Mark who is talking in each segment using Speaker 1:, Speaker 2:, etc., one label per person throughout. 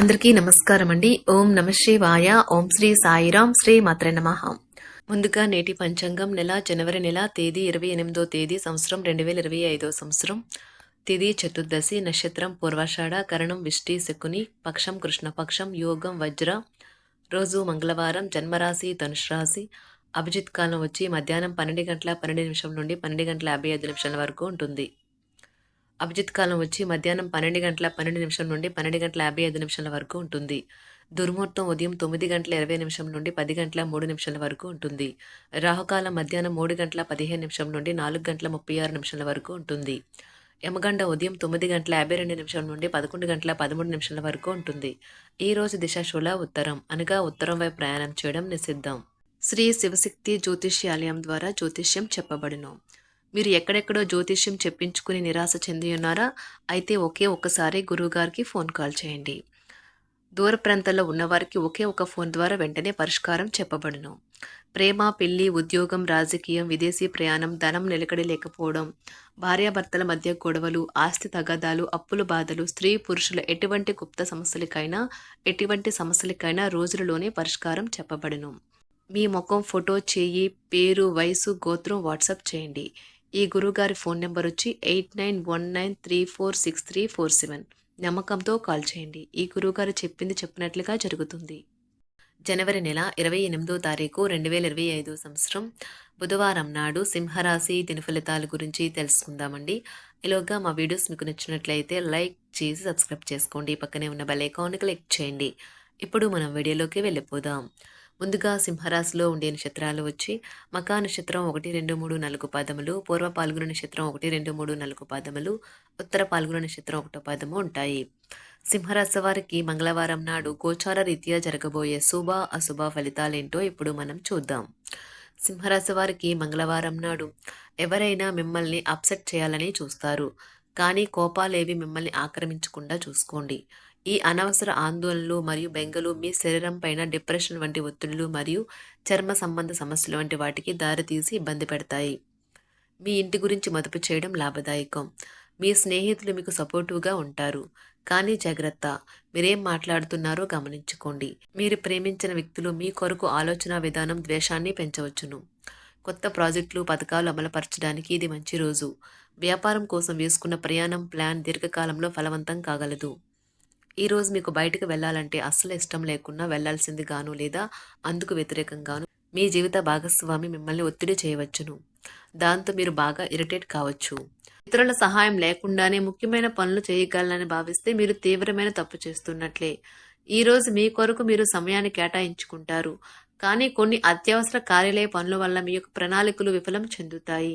Speaker 1: అందరికీ నమస్కారం అండి ఓం నమ శివాయ. ఓం శ్రీ సాయిరాం శ్రీ మాత్ర నమ. ముందుగా నేటి పంచాంగం నెల జనవరి నెల తేదీ ఇరవై ఎనిమిదో తేదీ సంవత్సరం రెండు వేల ఇరవై ఐదో సంవత్సరం. తిది చతుర్దశి నక్షత్రం పూర్వాషాఢ కరణం విష్టి శకుని పక్షం కృష్ణపక్షం యోగం వజ్ర. రోజు మంగళవారం జన్మరాశి ధనుష్ రాశి అభిజిత్ కాలం వచ్చి మధ్యాహ్నం పన్నెండు గంటల పన్నెండు నిమిషం నుండి పన్నెండు గంటల యాభై ఐదు నిమిషాల వరకు ఉంటుంది. అభిజిత్ కాలం వచ్చి మధ్యాహ్నం పన్నెండు గంటల పన్నెండు నిమిషం నుండి పన్నెండు గంటల యాభై ఐదు నిమిషాల వరకు ఉంటుంది. దుర్ముహూర్తం ఉదయం తొమ్మిది గంటల ఇరవై నిమిషం నుండి పది గంటల మూడు నిమిషాల వరకు ఉంటుంది. రాహుకాలం మధ్యాహ్నం మూడు గంటల పదిహేను నిమిషం నుండి నాలుగు గంటల ముప్పై ఆరు నిమిషాల వరకు ఉంటుంది. యమగండ ఉదయం తొమ్మిది గంటల యాభై రెండు నిమిషం నుండి పదకొండు గంటల పదమూడు నిమిషాల వరకు ఉంటుంది. ఈ రోజు దిశాశూల ఉత్తరం. అనగా ఉత్తరం వైపు ప్రయాణం చేయడం నిషిద్ధం. శ్రీ శివశక్తి జ్యోతిష్యాలయం ద్వారా జ్యోతిష్యం చెప్పబడును. మీరు ఎక్కడెక్కడో జ్యోతిష్యం చెప్పించుకుని నిరాశ చెంది ఉన్నారా? అయితే ఒకే ఒక్కసారి గురువుగారికి ఫోన్ కాల్ చేయండి. దూర ప్రాంతాల్లో ఉన్నవారికి ఒకే ఒక ఫోన్ ద్వారా వెంటనే పరిష్కారం చెప్పబడును. ప్రేమ పెళ్ళి ఉద్యోగం రాజకీయం విదేశీ ప్రయాణం ధనం నిలకడి లేకపోవడం భార్యాభర్తల మధ్య గొడవలు ఆస్తి తగాదాలు అప్పుల బాధలు స్త్రీ పురుషుల ఎటువంటి గుప్త సమస్యలకైనా ఎటువంటి సమస్యలకైనా రోజులలోనే పరిష్కారం చెప్పబడును. మీ ముఖం ఫోటో చేయి పేరు వయసు గోత్రం వాట్సాప్ చేయండి. ఈ గురువుగారి ఫోన్ నెంబర్ వచ్చి eight nine one nine three four six three four seven. నమ్మకంతో కాల్ చేయండి. ఈ గురువుగారు చెప్పింది చెప్పినట్లుగా జరుగుతుంది. జనవరి నెల ఇరవై ఎనిమిదో తారీఖు రెండు వేల ఇరవై ఐదో సంవత్సరం. బుధవారం నాడు సింహరాశి దినఫలితాల గురించి తెలుసుకుందామండి. ఇలాగా మా వీడియోస్ మీకు నచ్చినట్లయితే లైక్ చేసి సబ్స్క్రైబ్ చేసుకోండి. పక్కనే ఉన్న బెల్ ఐకాన్ క్లిక్ చేయండి. ఇప్పుడు మనం వీడియోలోకి వెళ్ళిపోదాం. ముందుగా సింహరాశిలో ఉండే నక్షత్రాలు వచ్చి మకా నక్షత్రం ఒకటి రెండు మూడు నాలుగు పాదములు పూర్వ పాల్గొన నక్షత్రం ఒకటి రెండు మూడు నాలుగు పాదములు ఉత్తర పాల్గొన నక్షత్రం ఒకటో పాదము ఉంటాయి. సింహరాశి వారికి మంగళవారం నాడు గోచార రీత్యా జరగబోయే శుభ అశుభ ఫలితాలేంటో ఇప్పుడు మనం చూద్దాం. సింహరాశి వారికి మంగళవారం నాడు ఎవరైనా మిమ్మల్ని అప్సెట్ చేయాలని చూస్తారు. కానీ కోపాలేవి మిమ్మల్ని ఆక్రమించకుండా చూసుకోండి. ఈ అనవసర ఆందోళనలు మరియు బెంగలు మీ శరీరం పైన డిప్రెషన్ వంటి ఒత్తిళ్ళు మరియు చర్మ సంబంధ సమస్యలు వంటి వాటికి దారితీసి ఇబ్బంది పెడతాయి. మీ ఇంటి గురించి మదుపు చేయడం లాభదాయకం. మీ స్నేహితులు మీకు సపోర్టివ్గా ఉంటారు. కానీ జాగ్రత్త. మీరేం మాట్లాడుతున్నారో గమనించుకోండి. మీరు ప్రేమించిన వ్యక్తులు మీ కొరకు ఆలోచన విధానం ద్వేషాన్ని పెంచవచ్చును. కొత్త ప్రాజెక్టులు పథకాలు అమలుపరచడానికి ఇది మంచి రోజు. వ్యాపారం కోసం వేసుకున్న ప్రయాణం ప్లాన్ దీర్ఘకాలంలో ఫలవంతం కాగలదు. ఈరోజు మీకు బయటకు వెళ్ళాలంటే అస్సలు ఇష్టం లేకున్నా వెళ్ళాల్సింది గాను లేదా అందుకు వ్యతిరేకంగాను మీ జీవిత భాగస్వామి మిమ్మల్ని ఒత్తిడి చేయవచ్చును. దాంతో మీరు బాగా ఇరిటేట్ కావచ్చు. ఇతరుల సహాయం లేకుండానే ముఖ్యమైన పనులు చేయగలనని భావిస్తే మీరు తీవ్రమైన తప్పు చేస్తున్నట్లే. ఈరోజు మీ కొరకు మీరు సమయాన్ని కేటాయించుకుంటారు. కానీ కొన్ని అత్యవసర కార్యాలయ పనుల వల్ల మీ యొక్క ప్రణాళికలు విఫలం చెందుతాయి.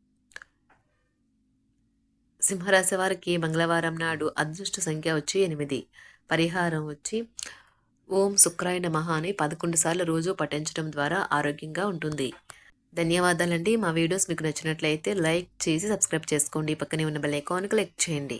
Speaker 1: సింహరాశి వారికి మంగళవారం నాడు అదృష్ట సంఖ్య వచ్చి ఎనిమిది. పరిహారం వచ్చి ఓం శుక్రాయ నమః అని పదకొండు సార్లు రోజు పఠించడం ద్వారా ఆరోగ్యంగా ఉంటుంది. ధన్యవాదాలండి. మా వీడియోస్ మీకు నచ్చినట్లయితే లైక్ చేసి సబ్స్క్రైబ్ చేసుకోండి. పక్కనే ఉన్న బెల్ ఐకాన్ క్లిక్ చేయండి.